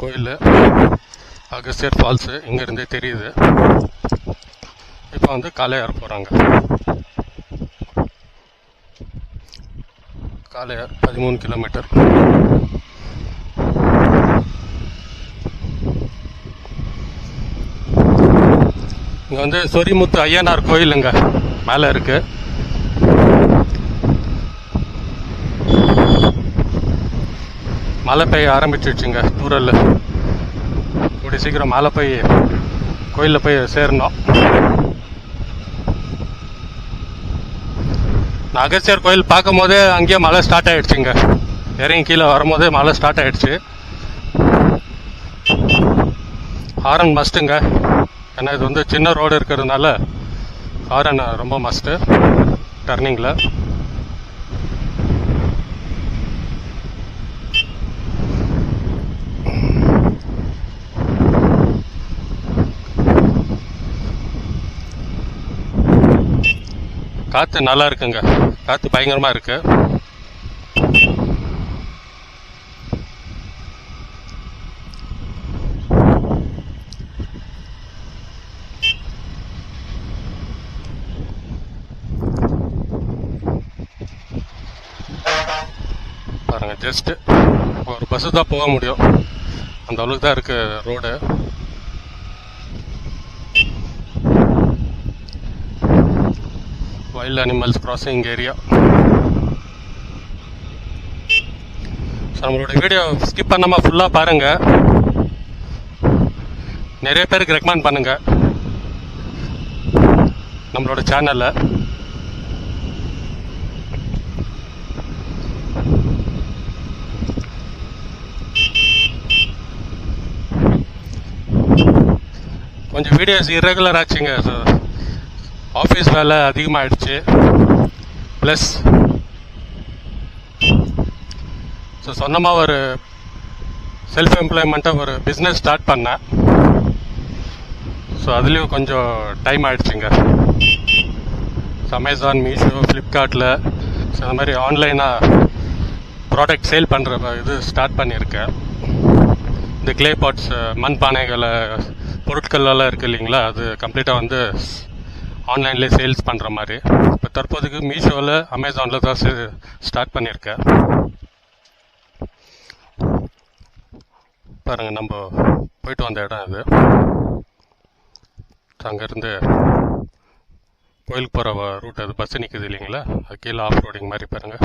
கோயில் அகஸ்தியர் ஃபால்ஸு இங்கேருந்தே தெரியுது. இப்போ வந்து காளையார் போகிறாங்க காளையார் பதிமூணு கிலோமீட்டர் இங்கே வந்து சொரிமுத்து ஐயனார் கோயிலுங்க. மேலே இருக்குது மழை பெய்ய ஆரம்பிச்சிடுச்சுங்க தூரல் கூடி சீக்கிரம் மழை போய் கோயிலில் போய் சேரணும். நான் கோயில் பார்க்கும் போதே அங்கேயே மழை ஸ்டார்ட் ஆயிடுச்சுங்க. இறங்கி கீழே வரும்போதே மழை ஸ்டார்ட் ஆயிடுச்சு. ஹாரன் மஸ்ட்டுங்க ஏன்னா இது வந்து சின்ன ரோடு இருக்கிறதுனால ஹாரன் ரொம்ப மஸ்ட்டு டர்னிங்கில் காற்று நல்லா இருக்குங்க. காற்று பயங்கரமாக இருக்கு. பாருங்க ஜஸ்ட்டு ஒரு பஸ்ஸு தான் போக முடியும். அந்த அளவுக்கு தான் இருக்குது road wild animals crossing area நம்மளோட வீடியோ ஸ்கிப் பண்ணாமல் ஃபுல்லாக பாருங்கள் நிறைய பேருக்கு ரெக்கமெண்ட் பண்ணுங்கள் நம்மளோட சேனலில் கொஞ்சம் வீடியோஸ் irregular ஆச்சுங்க சார் ஆஃபீஸ் வேலை அதிகமாகிடுச்சு ப்ளஸ் ஸோ சொந்தமாக ஒரு செல்ஃப் எம்ப்ளாய்மெண்ட்டாக ஒரு பிஸ்னஸ் ஸ்டார்ட் பண்ணேன். ஸோ அதுலேயும் கொஞ்சம் டைம் ஆகிடுச்சுங்க ஸோ அமேசான் மீஷோ ஃப்ளிப்கார்ட்டில் ஸோ அந்த மாதிரி ஆன்லைனாக ப்ராடக்ட் சேல் பண்ணுற இது ஸ்டார்ட் பண்ணியிருக்கேன். இந்த க்ளே பாட்ஸ் மண் பானைகளை பொருட்கள்லாம் இருக்குது இல்லைங்களா அது கம்ப்ளீட்டாக வந்து ஆன்லைன்லேயே சேல்ஸ் பண்ணுற மாதிரி. இப்போ தற்போதைக்கு மீஷோவில் அமேசானில் தான் ஸ்டார்ட் பண்ணியிருக்கேன். பாருங்கள் நம்ம போயிட்டு வந்த இடம் இது. அங்கேருந்து கோயிலுக்கு போகிற ரூட் அது பஸ் நிற்குது இல்லைங்களா? அது கீழே ஆஃப் ரோடிங் மாதிரி பாருங்கள்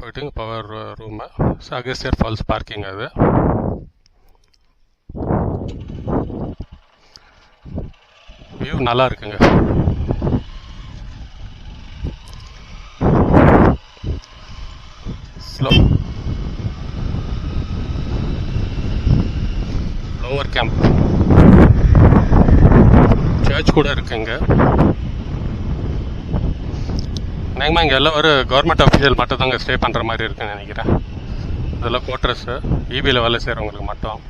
போயிட்டு power room Agasthiyar falls parking அது. வியூ நல்லா இருக்குங்க. ஸ்லோ லோவர் கேம்ப் சர்ச் கூட இருக்குங்க. நேங்கம்மா இங்கே எல்லாம் ஒரு கவர்மெண்ட் அஃபீஷியல் மட்டும் தாங்க ஸ்டே பண்ணுற மாதிரி இருக்குன்னு நினைக்கிறேன். இதெல்லாம் குவார்ட்டர்ஸு இபியில் வேலை செய்கிறவங்களுக்கு மட்டும்.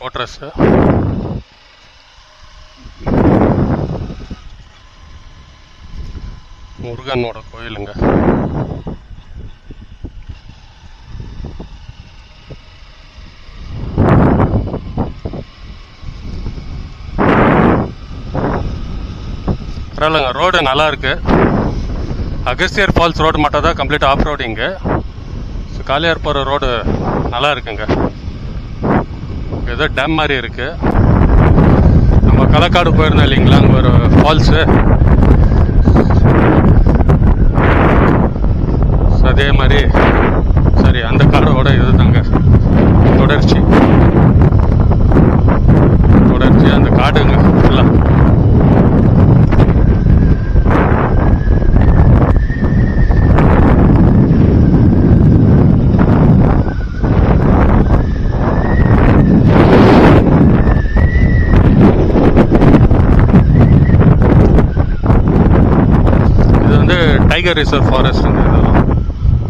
இதெல்லாம் முருகனோட கோயிலுங்க. பரவாயில்லைங்க ரோடு நல்லா இருக்கு. அகஸ்தியர் ஃபால்ஸ் ரோடு மட்டும் தான் கம்ப்ளீட் ஆஃப் ரோடிங்கு ஸோ காலியார் போகிற ரோடு நல்லா இருக்குங்க. ஏதோ டேம் மாதிரி இருக்குது நம்ம களக்காடு போயிருந்தோம் இல்லைங்களா? அங்கே ஒரு ஃபால்ஸு அதே மாதிரி சரி அந்த காடோட இது தாங்க தொடர்ச்சி தொடர்ச்சி அந்த காடுங்க ஃபுல்லாக டைகர் ரிசர்வ் ஃபாரஸ்ட்டுங்க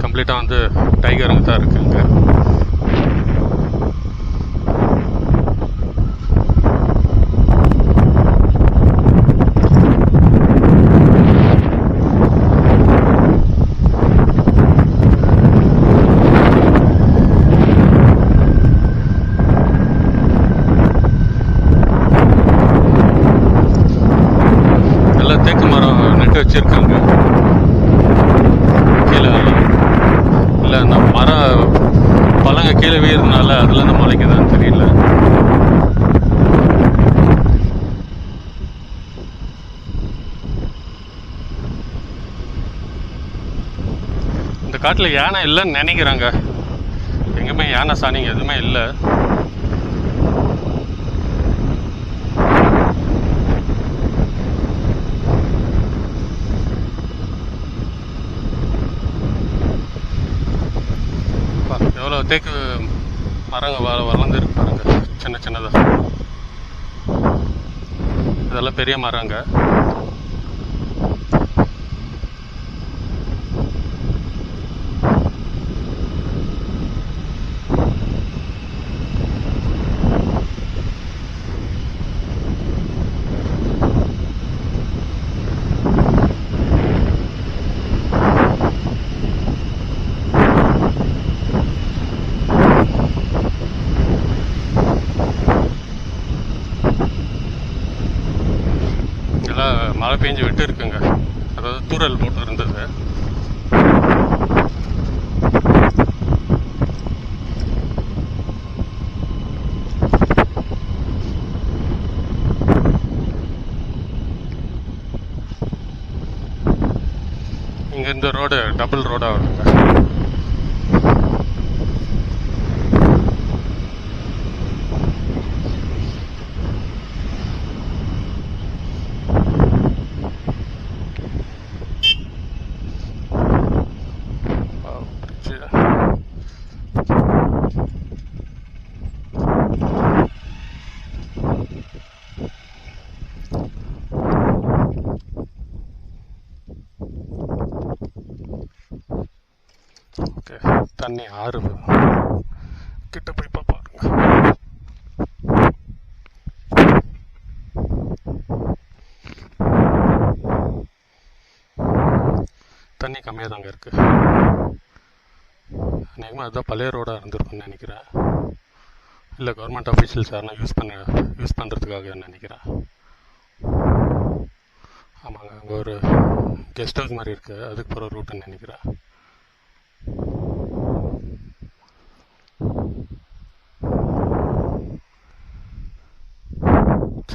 கம்ப்ளீட்டாக வந்து டைகருங்க தான் இருக்குங்க எல்லாம் தேக்கு மரம் நட்டு வச்சிருக்காங்க கீழே இல்லை அந்த மரம் பழங்க கீழே வீழுறதுனால அதுல இருந்து முளைக்குதான்னு தெரியல. இந்த காட்டில் யானை இல்லைன்னு நினைக்கிறாங்க. எங்கேயுமே யானை சாணிங்க எதுவுமே இல்லை பா, எவ்வளோ தேக்கு மரங்க வ வளர்ந்துருக்கு பாருங்க. சின்ன சின்னதாக இதெல்லாம் பெரிய மரங்க இதெல்லாம் மழை பெஞ்சு விட்டு இருக்குங்க அதாவது தூறல் போட்டு இருந்தது இங்க இந்த ரோடு டபுள் ரோடாக வருங்க. தண்ணி ஆறுது கிட்ட போய் பாருங்க தண்ணி கம்மியாக தாங்க இருக்கு. அநேகமாக அதுதான் பழைய ரோடாக இருந்திருக்கும்னு நினைக்கிறேன். இல்லை கவர்மெண்ட் ஆஃபீஷியல்ஸ் யாரும் யூஸ் பண்ண யூஸ் பண்ணுறதுக்காக நினைக்கிறேன். ஆமாங்க அங்கே ஒரு கெஸ்ட் ஹவுஸ் மாதிரி இருக்குது அதுக்கு போகிற ரூட்டுன்னு நினைக்கிறேன்.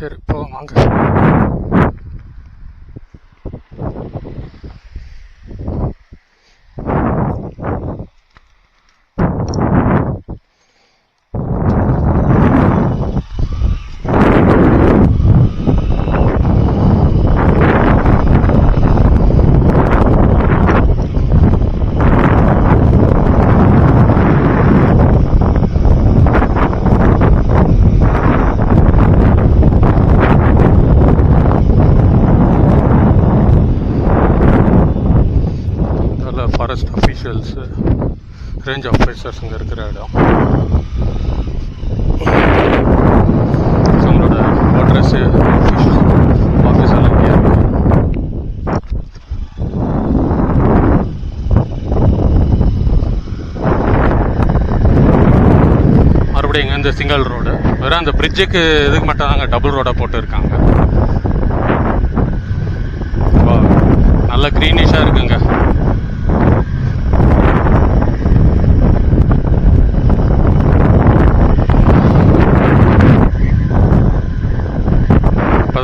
சரி போவோம் வாங்க நல்ல ஃபாரஸ்ட் அஃபீஷியல்ஸு ரேஞ்ச் ஆஃபீஸர்ஸ் இங்கே இருக்கிற இடம். நம்மளோட அட்ரஸ் ஆஃபீஸ் எல்லாம் இங்கே? இருக்கு மறுபடியும் இந்த சிங்கிள் ரோடு வெறும் அந்த பிரிட்ஜுக்கு இதுக்கு மட்டும் தாங்க டபுள் ரோடாக போட்டுருக்காங்க. நல்ல க்ரீனிஷாக இருக்குங்க.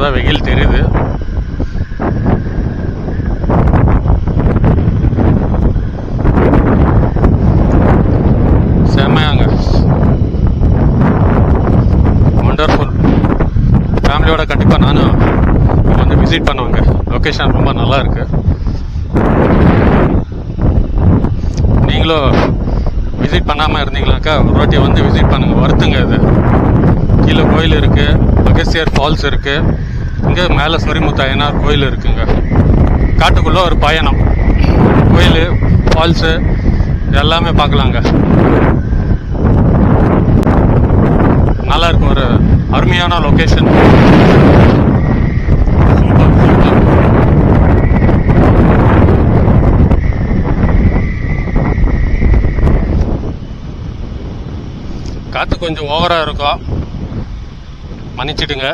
தான் வெயில் தெரியுது. செம்மையாங்க. ஒண்டர்ஃபுல் ஃபேமிலியோட கண்டிப்பாக நானும் வந்து விசிட் பண்ணுவாங்க. லொக்கேஷன் ரொம்ப நல்லா இருக்கு. நீங்களும் விசிட் பண்ணாமல் இருந்தீங்களாக்கா ஒரு வாட்டி வந்து விசிட் பண்ணுங்க. வருத்துங்க இது. கீழே கோயில் இருக்குது அகஸ்தியர் ஃபால்ஸ் இருக்குது இங்கே மேலே சொரிமுத்து அய்யனார் கோயில் இருக்குங்க. காட்டுக்குள்ளே ஒரு பயணம். கோயில் ஃபால்ஸு எல்லாமே பார்க்கலாங்க. நல்லா இருக்கும் ஒரு அருமையான லொக்கேஷன் காற்று கொஞ்சம் ஓவராக இருக்கும் மன்னிச்சிடுங்க.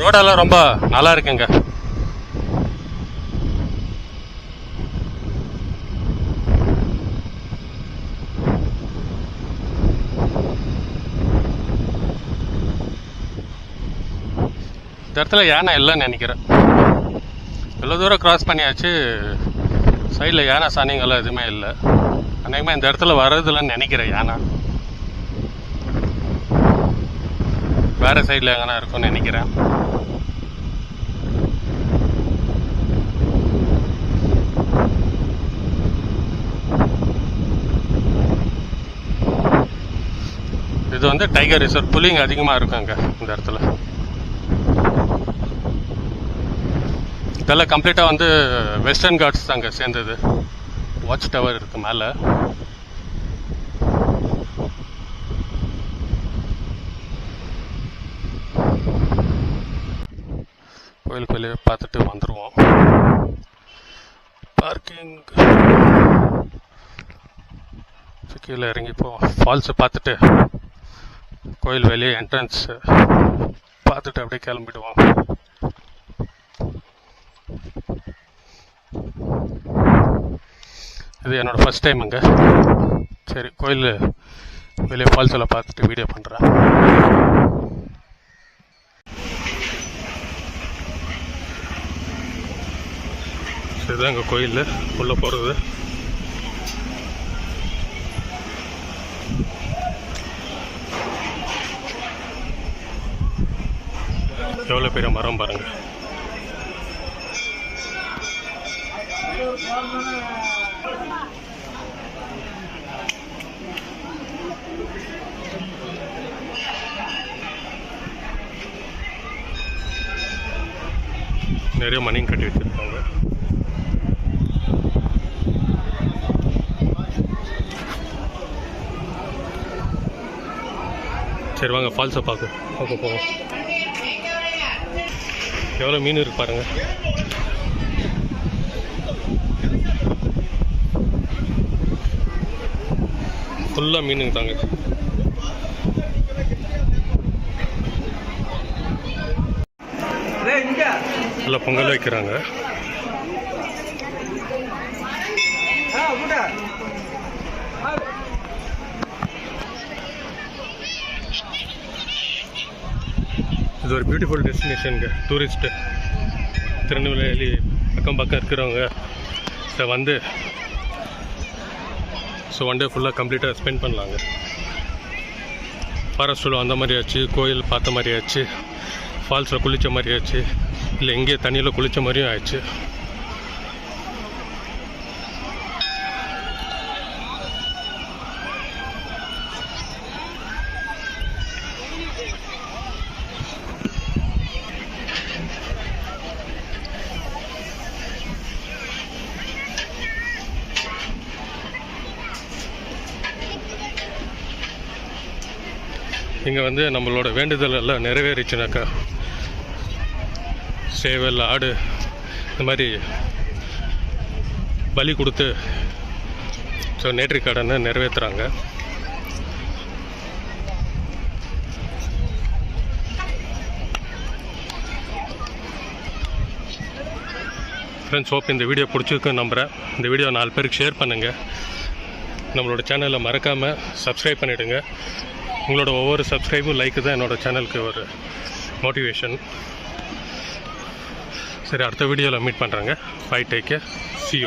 ரோடெல்லாம் ரொம்ப நல்லா இருக்குங்க. இந்த இடத்துல யானை இல்லைன்னு நினைக்கிறேன். இவ்வளோ தூரம் கிராஸ் பண்ணியாச்சு சைடில் யானை சாணிங்கெல்லாம் எதுவுமே இல்லை. அநேகமாக இந்த இடத்துல வர்றதில்லன்னு நினைக்கிறேன் யானை. வேறு சைடில் எங்கன்னா இருக்கும்னு நினைக்கிறேன். இது வந்து டைகர் ரிசர்வ் புலிங்க அதிகமாக இருக்குங்க இந்த இடத்துல. இதெல்லாம் கம்ப்ளீட்டாக வந்து வெஸ்டர்ன் காட்ஸ் தாங்க சேர்ந்தது. வாட்ச் டவர் இருக்கு மேலே. வேலையை பார்த்துட்டு வந்துடுவோம் பார்க்கிங் கீழே இறங்கி போவோம் ஃபால்ஸை பார்த்துட்டு கோயில் வெளியே என்ட்ரன்ஸ் பார்த்துட்டு அப்படியே கிளம்பிடுவோம். இது என்னோட ஃபர்ஸ்ட் டைமுங்க சரி கோயில் வெளியே ஃபால்ஸில் பார்த்துட்டு வீடியோ பண்ணுறேன் இதுதான் எங்கள் கோயில் உள்ளே போகிறது எவ்வளோ பெரிய மரம் பாருங்க. நிறைய மணியும் கட்டி வச்சுருக்காங்க. சரி வாங்க ஃபால்ஸை பார்க்க. பார்க்க போவோம் எவ்வளோ மீன் இருக்கு பாருங்க. ஃபுல்லாக மீனுங்க தாங்க. நல்லா பொங்கல் வைக்கிறாங்க. இது ஒரு பியூட்டிஃபுல் டெஸ்டினேஷனுங்க டூரிஸ்ட்டு திருநெல்வேலி அக்கம் பக்கம் இருக்கிறவங்க இதை வந்து ஸோ ஒன் டே ஃபுல்லாக கம்ப்ளீட்டாக ஸ்பெண்ட் பண்ணலாங்க. ஃபாரஸ்ட் உள்ள அந்த மாதிரி ஆச்சு கோயில் பார்த்த மாதிரி ஆச்சு ஃபால்ஸில் குளித்த மாதிரி ஆச்சு இல்லை எங்கேயே தண்ணியில் குளித்த மாதிரியும் ஆயிடுச்சு. இங்கே வந்து நம்மளோட வேண்டுதல் எல்லாம் நிறைவேறிச்சுனாக்கா சேவல் ஆடு இந்த மாதிரி பலி கொடுத்து ஸோ நேற்று கடனை நிறைவேற்றுறாங்க ஃப்ரெண்ட்ஸ் ஹோப் இந்த வீடியோ பிடிச்சிருக்குன்னு நம்புகிறேன் இந்த வீடியோ நாலு பேருக்கு ஷேர் பண்ணுங்கள் நம்மளோட சேனலை மறக்காமல் சப்ஸ்கிரைப் பண்ணிவிடுங்க உங்களோட ஒவ்வொரு சப்ஸ்கிரைபும் லைக்கு தான் என்னோட சேனலுக்கு ஒரு மோட்டிவேஷன் சரி அடுத்த வீடியோவில் மீட் பண்ணுறேங்க பை டேக் கேர் சி